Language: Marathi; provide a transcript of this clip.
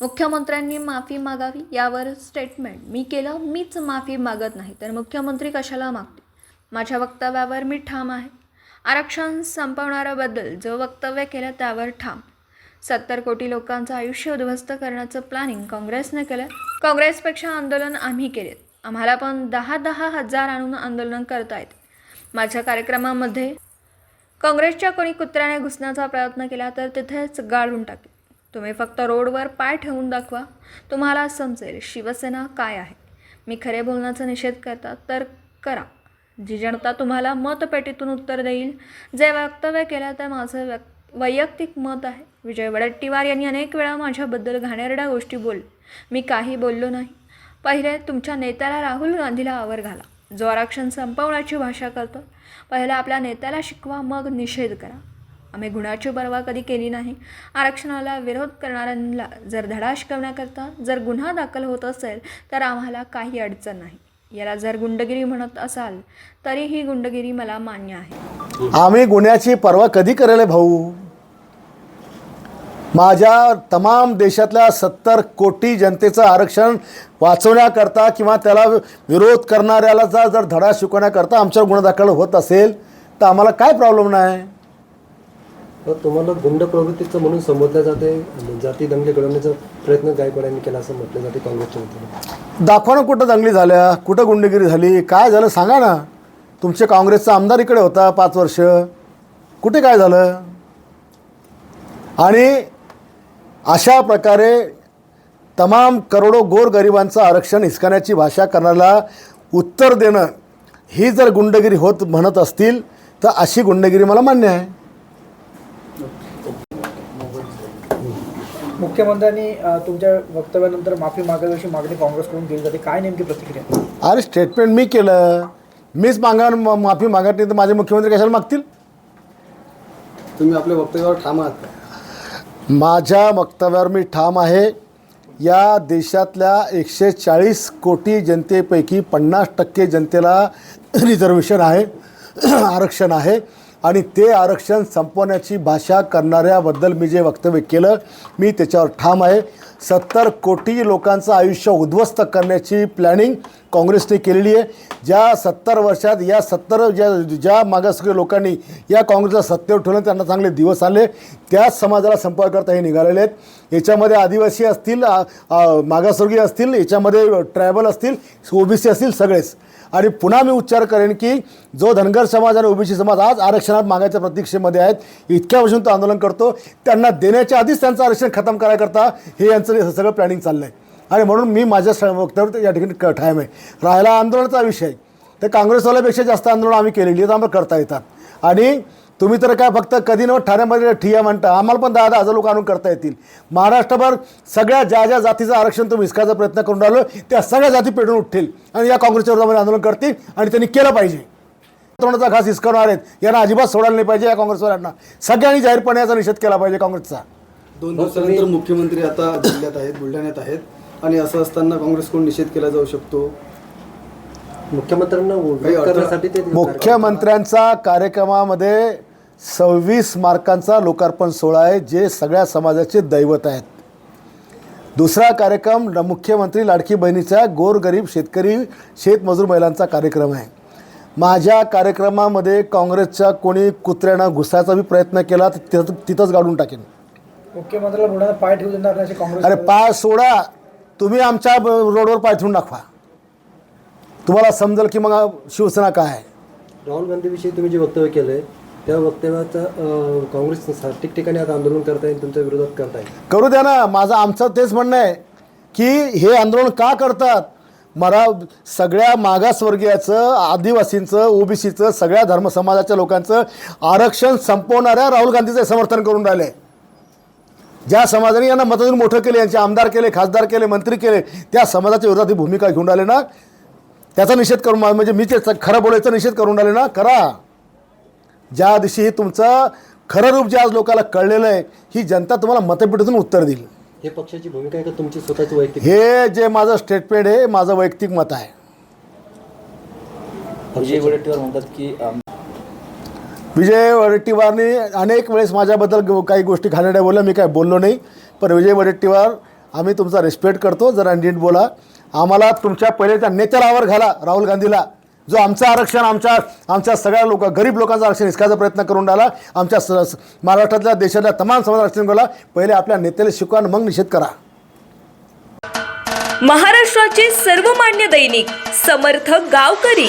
मुख्यमंत्र्यांनी माफी मागावी यावर स्टेटमेंट मी केलं मीच माफी मागत नाही. तर मुख्यमंत्री कशाला मागते माझ्या वक्तव्यावर मी ठाम आहे. आरक्षण संपवणाऱ्याबद्दल जो वक्तव्य केलं त्यावर ठाम. सत्तर कोटी लोकांचं आयुष्य उद्ध्वस्त करण्याचं प्लॅनिंग काँग्रेसने केलं. काँग्रेसपेक्षा आंदोलन आम्ही केलेत. आम्हाला पण दहा दहा हजार आणून आंदोलन करता येते. माझ्या कार्यक्रमामध्ये काँग्रेसच्या कोणी कुत्र्याने घुसण्याचा प्रयत्न केला तर तिथेच गाळून टाकेल. तुम्ही फक्त रोडवर पाय ठेवून दाखवा. तुम्हाला समजेल शिवसेना काय आहे. मी खरे बोलण्याचा निषेध करता तर करा. जी जनता तुम्हाला मतपेटीतून उत्तर देईल. जे वक्तव्य केलं तर माझं व्यक् वैयक्तिक मत आहे. विजय वडट्टीवार यांनी अनेक वेळा माझ्याबद्दल घाणेरड्या गोष्टी बोल मी काही बोललो नाही. पहिले तुमच्या नेत्याला राहुल गांधीला आवर घाला. जो आरक्षण संपवण्याची भाषा करतो पहिला आपल्या नेत्याला शिकवा मग निषेध करा. आम्ही गुन्ह्याची पर्वा कधी केली नाही. आरक्षणाला विरोध करणाऱ्यांना जर धडा शिकवण्याकरता जर गुन्हा दाखल होत असेल तर आम्हाला काही अडचण नाही. याला जर गुंडगिरी म्हणत असाल तरी ही गुंडगिरी मला मान्य आहे. आम्ही गुन्ह्याची पर्वा कधी करेल आहे भाऊ? माझ्या तमाम देशातल्या सत्तर कोटी जनतेचं आरक्षण वाचवण्याकरता किंवा त्याला विरोध करणाऱ्याला जर धडा शिकवण्याकरता आमच्यावर गुन्हा दाखल होत असेल तर आम्हाला काय प्रॉब्लेम नाही? तुम्हाला गुंड प्रवृत्तीचं म्हणून संबोधलं जाते. जाती दंगे घडवण्याचा प्रयत्न गायकवाडांनी केला असं म्हटलं जाते काँग्रेसच्या वतीने. दाखवा ना कुठं दंगली झाल्या कुठं गुंडगिरी झाली काय झालं सांगा ना. तुमचे काँग्रेसचा आमदार इकडे होता पाच वर्ष. कुठे काय झालं? आणि अशा प्रकारे तमाम करोडो गोरगरिबांचं आरक्षण हिसकाण्याची भाषा करण्याला उत्तर देणं ही जर गुंडगिरी होत म्हणत असतील तर अशी गुंडगिरी मला मान्य आहे. मुख्यमंत्र्यांनी तुमच्या वक्तव्यानंतर माफी मागावी अशी मागणी काँग्रेसकडून केली जाते. काय नेमकी प्रतिक्रिया अरे स्टेटमेंट मी केलं. मीच मागा माफी मागत नाही तर माझे मुख्यमंत्री कशाला मागतील? तुम्ही आपल्या वक्तव्यावर ठाम आहात का? माझ्या वक्तव्यावर मी ठाम आहे. या देशातल्या एकशे चाळीस कोटी जनतेपैकी पन्नास टक्के जनतेला रिझर्वेशन आहे. आरक्षण आहे. आणि ते आरक्षण संपवण्याची भाषा करणाऱ्याबद्दल मी जे वक्तव्य केलं मी त्याच्यावर ठाम आहे. सत्तर कोटी लोकांचं आयुष्य उद्ध्वस्त करण्याची प्लॅनिंग काँग्रेसने केलेली आहे. ज्या सत्तर वर्षात या सत्तर ज्या ज्या मागासवर्गीय लोकांनी या काँग्रेसला सत्तेवर ठेवलं त्यांना चांगले दिवस आले. त्याच समाजाला संपर्क करता हे निघालेले आहेत. याच्यामध्ये आदिवासी असतील मागासवर्गीय असतील याच्यामध्ये ट्रायबल असतील ओबीसी असतील सगळेच. आणि पुन्हा मी उच्चार करेन की जो धनगर समाज आणि ओबीसी समाज आज आरक्षणात मागायच्या प्रतीक्षेमध्ये आहेत इतक्या वर्षून तो आंदोलन करतो. त्यांना देण्याच्या आधीच त्यांचं आरक्षण खतम करायकरता हे यांचं हे सगळं प्लॅनिंग चाललं आहे आणि म्हणून मी माझ्या वक्तव्य या ठिकाणी क- ठाम आहे. राहिला आंदोलनाचा विषय. तर काँग्रेसवाल्यापेक्षा जास्त आंदोलन आम्ही केलेली आहेत आम्हाला करता येतात. आणि तुम्ही तर काय फक्त कधी न ठाण्यामध्ये ठिया म्हणता आम्हाला पण दहा दहा हजार लोक आणून करता येतील. महाराष्ट्रभर सगळ्या ज्या ज्या जातीचं आरक्षण तुम्ही हिसकायचा प्रयत्न करून राहिलो त्या सगळ्या जाती पेटून उठतील. आणि या काँग्रेसच्या विरोधामध्ये आंदोलन करतील आणि त्यांनी केलं पाहिजे. तोंडाचा घास हिसकवणार आहेत. यांना अजिबात सोडायला नाही पाहिजे या काँग्रेसवाल्यांना. सगळ्यांनी जाहीरपणे याचा निषेध केला पाहिजे काँग्रेसचा. दोन दिवसानंतर मुख्यमंत्री आता जिल्ह्यात आहेत बुलढाण्यात आहेत. आणि असं असताना काँग्रेसकडून निषेध केला जाऊ शकतो? मुख्यमंत्र्यांना काही विरोध अडचण- करण्यासाठी ते मुख्यमंत्र्यांचा कार्यक्रमामध्ये सव्वीस मार्कांचा लोकार्पण सोहळा आहे जे सगळ्या समाजाचे दैवत आहेत. दुसरा कार्यक्रम ल- मुख्यमंत्री लाडकी बहिणीचा गोरगरीब शेतकरी शेतमजूर महिलांचा कार्यक्रम आहे. माझ्या कार्यक्रमामध्ये काँग्रेसच्या कोणी कुत्र्यानं घुसायचा बी प्रयत्न केला तर तिथं तिथंच गाडून टाकेन. मुख्यमंत्र्याला रुग्णाला पाय ठेवू देणार नाही अशी काँग्रेस अरे पाय सोडा. तुम्ही आमच्या ब- रोडवर पाय ठेवून दाखवा. तुम्हाला समजेल की मग शिवसेना काय आहे. राहुल गांधीविषयी तुम्ही जे वक्तव्य केलंय त्या वक्तव्याचं अं, काँग्रेस ठिकठिकाणी आता आंदोलन करताय तुमच्या विरोधात करताय. करू द्या ना. माझं आमचं तेच म्हणणं आहे की हे आंदोलन का करतात? मरा सगळ्या मागासवर्गीयाचं आदिवासींचं ओबीसीचं सगळ्या धर्मसमाजाच्या लोकांचं आरक्षण संपवणाऱ्या राहुल गांधीचं समर्थन करून राहिले. ज्या समाजाने यांना मतदान मोठं केले यांचे आमदार केले खासदार केले मंत्री केले त्या समाजाच्या विरोधात ही भूमिका घेऊन राहिले ना? त्याचा निषेध करून म्हणजे मी ते खरं बोलायचा निषेध करून राहिले ना? करा. ज्या दिवशी हे तुमचं खरं रूप जे आज लोकांना कळलेलं आहे ही जनता तुम्हाला मतपेटीतून उत्तर देईल. हे पक्षाची भूमिका आहे का तुमची स्वतःची वैयक्तिक? हे जे माझं स्टेटमेंट आहे माझं वैयक्तिक मत आहे. म्हणतात की विजय वडेट्टीवारने अनेक वेळेस माझ्याबद्दल काही गोष्टी घाणेरड्या बोलल्या मी काय बोललो नाही. पण विजय वडेट्टीवार आम्ही तुमचा रिस्पेक्ट करतो जरा नीट बोला. आम्हाला तुमच्या पहिले त्या नेत्याला आवर घाला राहुल गांधीला. जो आमचं आरक्षण आमच्या आमच्या सगळ्या लोक गरीब लोकांचं आरक्षण हिसकायचा प्रयत्न करून राहिला. आमच्या स महाराष्ट्रातल्या देशातल्या तमाम समाज आरक्षण केला पहिले आपल्या नेत्याला शिकवा मग निषेध करा. महाराष्ट्राचे सर्वमान्य दैनिक समर्थ गावकरी.